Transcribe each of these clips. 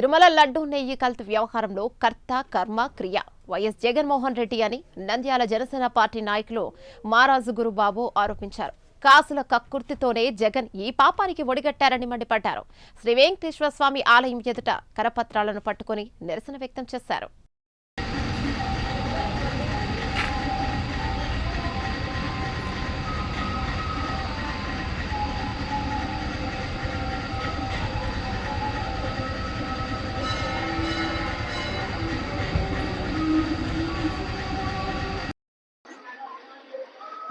తిరుమల లడ్డూ నెయ్యి కల్త్ వ్యవహారంలో కర్త కర్మ క్రియ. వైఎస్ జగన్మోహన్ రెడ్డి అని నంద్యాల జనసేన పార్టీ నాయకులు మారాజు గురుబాబు ఆరోపించారు. కాసుల కక్కుర్తితోనే జగన్ ఈ పాపానికి ఒడిగట్టారని మండిపడ్డారు. శ్రీ వెంకటేశ్వర స్వామి ఆలయం ఎదుట కరపత్రాలను పట్టుకుని నిరసన వ్యక్తం చేశారు.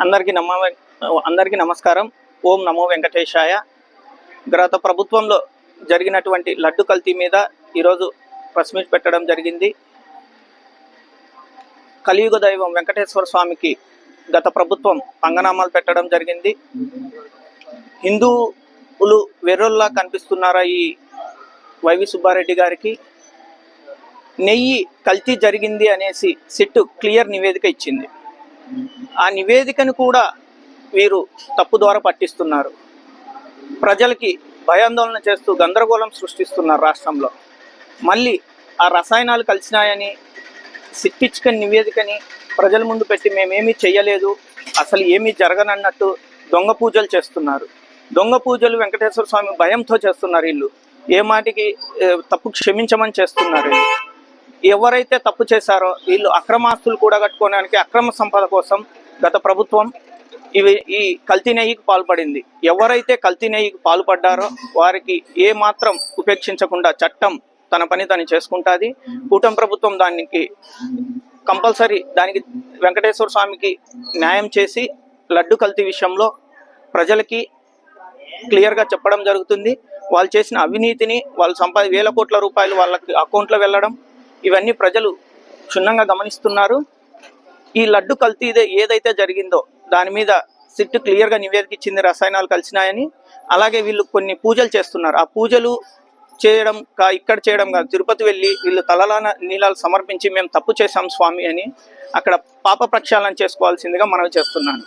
అందరికీ నమ అందరికీ నమస్కారం. ఓం నమో వెంకటేశాయ. గత ప్రభుత్వంలో జరిగినటువంటి లడ్డు కల్తీ మీద ఈరోజు ప్రెస్ మీట్ పెట్టడం జరిగింది. కలియుగ దైవం వెంకటేశ్వర స్వామికి గత ప్రభుత్వం పంగనామాలు పెట్టడం జరిగింది. హిందువులు వెర్రుల్లా కనిపిస్తున్నారా ఈ వైవి సుబ్బారెడ్డి గారికి? నెయ్యి కల్తీ జరిగింది అనేసి సిట్టు క్లియర్ నివేదిక ఇచ్చింది. ఆ నివేదికను కూడా వీరు తప్పు ద్వారా పట్టిస్తున్నారు. ప్రజలకి భయాందోళన చేస్తూ గందరగోళం సృష్టిస్తున్నారు రాష్ట్రంలో. మళ్ళీ ఆ రసాయనాలు కలిసినాయని సిట్టించుకొని నివేదికని ప్రజల ముందు పెట్టి మేమేమీ చేయలేదు అసలు ఏమీ జరగనన్నట్టు దొంగ పూజలు చేస్తున్నారు. దొంగ పూజలు వెంకటేశ్వర స్వామి భయంతో చేస్తున్నారు వీళ్ళు. ఏ మాటికి తప్పు క్షమించమని చేస్తున్నారు వీళ్ళు. ఎవరైతే తప్పు చేశారో వీళ్ళు అక్రమాస్తులు కూడా కట్టుకోవడానికి అక్రమ సంపద కోసం గత ప్రభుత్వం ఇవి ఈ కల్తీ నెయ్యికి పాల్పడింది. ఎవరైతే కల్తీ నెయ్యికి పాల్పడ్డారో వారికి ఏ మాత్రం ఉపేక్షించకుండా చట్టం తన పని తను చేసుకుంటుంది. కూటమి ప్రభుత్వం దానికి కంపల్సరీ దానికి వెంకటేశ్వర స్వామికి న్యాయం చేసి లడ్డు కల్తీ విషయంలో ప్రజలకి క్లియర్గా చెప్పడం జరుగుతుంది. వాళ్ళు చేసిన అవినీతిని వాళ్ళు సంపా వేల కోట్ల రూపాయలు వాళ్ళకి అకౌంట్లో వెళ్ళడం ఇవన్నీ ప్రజలు క్షుణ్ణంగా గమనిస్తున్నారు. ఈ లడ్డు కల్తీదే ఏదైతే జరిగిందో దాని మీద సిట్ క్లియర్గా నివేదిక ఇచ్చింది రసాయనాలు కలిసినాయని అలాగే వీళ్ళు కొన్ని పూజలు చేస్తున్నారు. ఆ పూజలు చేయడం కా ఇక్కడ చేయడం కాదు తిరుపతి వెళ్ళి వీళ్ళు తలలాన నీళ్ళాలు సమర్పించి మేము తప్పు చేశాం స్వామి అని అక్కడ పాప ప్రక్షాళన చేసుకోవాల్సిందిగా మనవి చేస్తున్నాను.